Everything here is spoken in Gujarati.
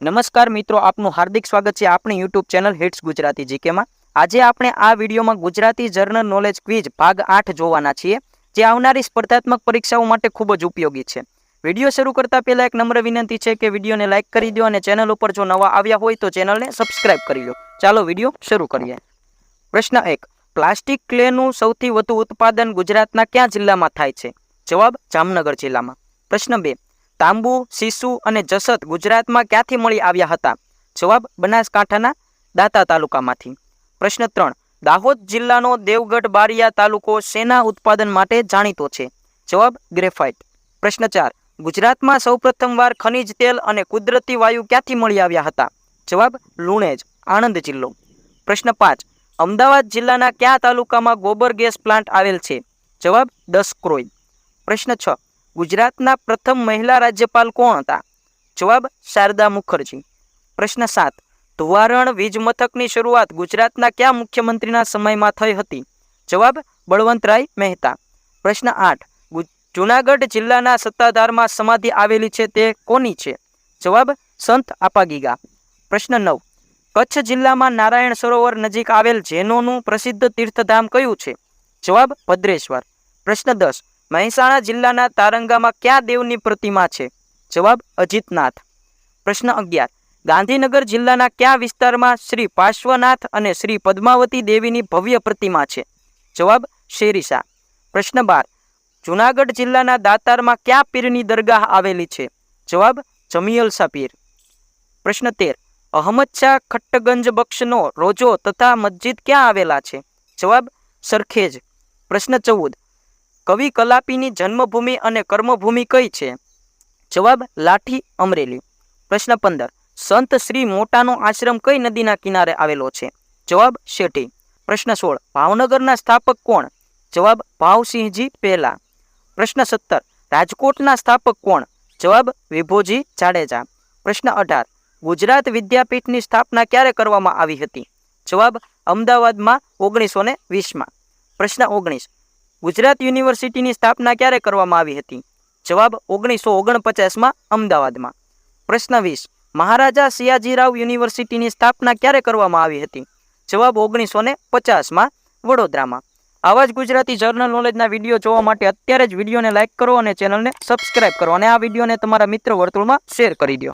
નમસ્કાર મિત્રો, આપનું હાર્દિક સ્વાગત છે આપણી યુટ્યુબ ચેનલ હિટ્સ ગુજરાતી જીકેમાં. આજે આપણે આ વિડીયોમાં ગુજરાતી જર્નલ નોલેજ ક્વિઝ ભાગ આઠ જોવાના છીએ, જે આવનારી સ્પર્ધાત્મક પરીક્ષાઓ માટે ખૂબ જ ઉપયોગી છે. વીડિયો શરૂ કરતા પહેલાં એક નમ્ર વિનંતી છે કે વિડીયોને લાઇક કરી દો અને ચેનલ ઉપર જો નવા આવ્યા હોય તો ચેનલને સબસ્ક્રાઇબ કરી લો. ચાલો વીડિયો શરૂ કરીએ. પ્રશ્ન એક, પ્લાસ્ટિક ક્લેનું સૌથી વધુ ઉત્પાદન ગુજરાતના કયા જિલ્લામાં થાય છે? જવાબ, જામનગર જિલ્લામાં. પ્રશ્ન બે તાંબુ સીસુ અને જસત ગુજરાતમાં ક્યાંથી મળી આવ્યા હતા? જવાબ બનાસકાંઠાના દાતા તાલુકામાંથી. પ્રશ્ન ત્રણ. દાહોદ જિલ્લાનો દેવગઢ બારિયા તાલુકો શેના ઉત્પાદન માટે જાણીતો છે? જવાબ ગ્રેફાઇટ. પ્રશ્ન ચાર. ગુજરાતમાં સૌપ્રથમવાર ખનિજ તેલ અને કુદરતી વાયુ ક્યાંથી મળી આવ્યા હતા? જવાબ લુણેજ, આણંદ જિલ્લો. પ્રશ્ન પાંચ. અમદાવાદ જિલ્લાના કયા તાલુકામાં ગોબર ગેસ પ્લાન્ટ આવેલ છે? જવાબ દસક્રોઈ. પ્રશ્ન છ. ગુજરાતના પ્રથમ મહિલા રાજ્યપાલ કોણ હતા? જવાબ શારદા મુખર્જી. પ્રશ્ન સાત. ધોવારણ વીજ મથકની શરૂઆત ગુજરાતના કયા મુખ્યમંત્રીના સમયમાં થઈ હતી? જવાબ બળવંતરાય મહેતા. પ્રશ્ન આઠ. જૂનાગઢ જિલ્લાના સત્તાધારમાં સમાધિ આવેલી છે તે કોની છે? જવાબ સંત આપાગીગા. પ્રશ્ન નવ. કચ્છ જિલ્લામાં નારાયણ સરોવર નજીક આવેલ જૈનોનું પ્રસિદ્ધ તીર્થધામ કયું છે? જવાબ ભદ્રેશ્વર. પ્રશ્ન દસ. મહેસાણા જિલ્લાના તારંગામાં કયા દેવની પ્રતિમા છે? જવાબ અજીતનાથ. પ્રશ્ન અગિયાર. ગાંધીનગર જિલ્લાના કયા વિસ્તારમાં શ્રી પાર્શ્વનાથ અને શ્રી પદ્માવતી દેવીની ભવ્ય પ્રતિમા છે? જવાબ શેરીસા. પ્રશ્ન બાર. જુનાગઢ જિલ્લાના દાતારમાં કયા પીરની દરગાહ આવેલી છે? જવાબ જમિયલસા પીર પ્રશ્ન તેર. અહમદ શાહ ખટ્ટગંજ બક્ષનો રોજો તથા મસ્જિદ ક્યાં આવેલા છે? જવાબ સરખેજ. પ્રશ્ન ચૌદ. કવિ કલાપીની જન્મભૂમિ અને કર્મભૂમિ કઈ છે? જવાબ, લાઠી અમરેલી. પ્રશ્ન પંદર. સંત શ્રી મોટાનો આશ્રમ કઈ નદીના કિનારે આવેલો છે? જવાબ, શેઠી. પ્રશ્ન સોળ. ભાવનગરના સ્થાપક કોણ? જવાબ, ભાવસિંહજી પહેલા. પ્રશ્ન સત્તર. રાજકોટના સ્થાપક કોણ? જવાબ, વિભોજી જાડેજા. પ્રશ્ન અઢાર. ગુજરાત વિદ્યાપીઠની સ્થાપના ક્યારે કરવામાં આવી હતી? જવાબ, અમદાવાદમાં ઓગણીસો ને વીસમાં. પ્રશ્ન ઓગણીસ. ગુજરાત યુનિવર્સિટીની સ્થાપના ક્યારે કરવામાં આવી હતી? જવાબ ઓગણીસો ઓગણપચાસમાં અમદાવાદમાં. પ્રશ્ન વીસ, મહારાજા સિયાજીરાવ યુનિવર્સિટીની સ્થાપના ક્યારે કરવામાં આવી હતી? જવાબ ઓગણીસો ને પચાસમાં વડોદરામાં. આવા જ ગુજરાતી જર્નલ નોલેજના વીડિયો જોવા માટે અત્યારે જ વિડીયોને લાઇક કરો અને ચેનલને સબસ્ક્રાઇબ કરો અને આ વિડીયોને તમારા મિત્ર વર્તુળમાં શેર કરી દો.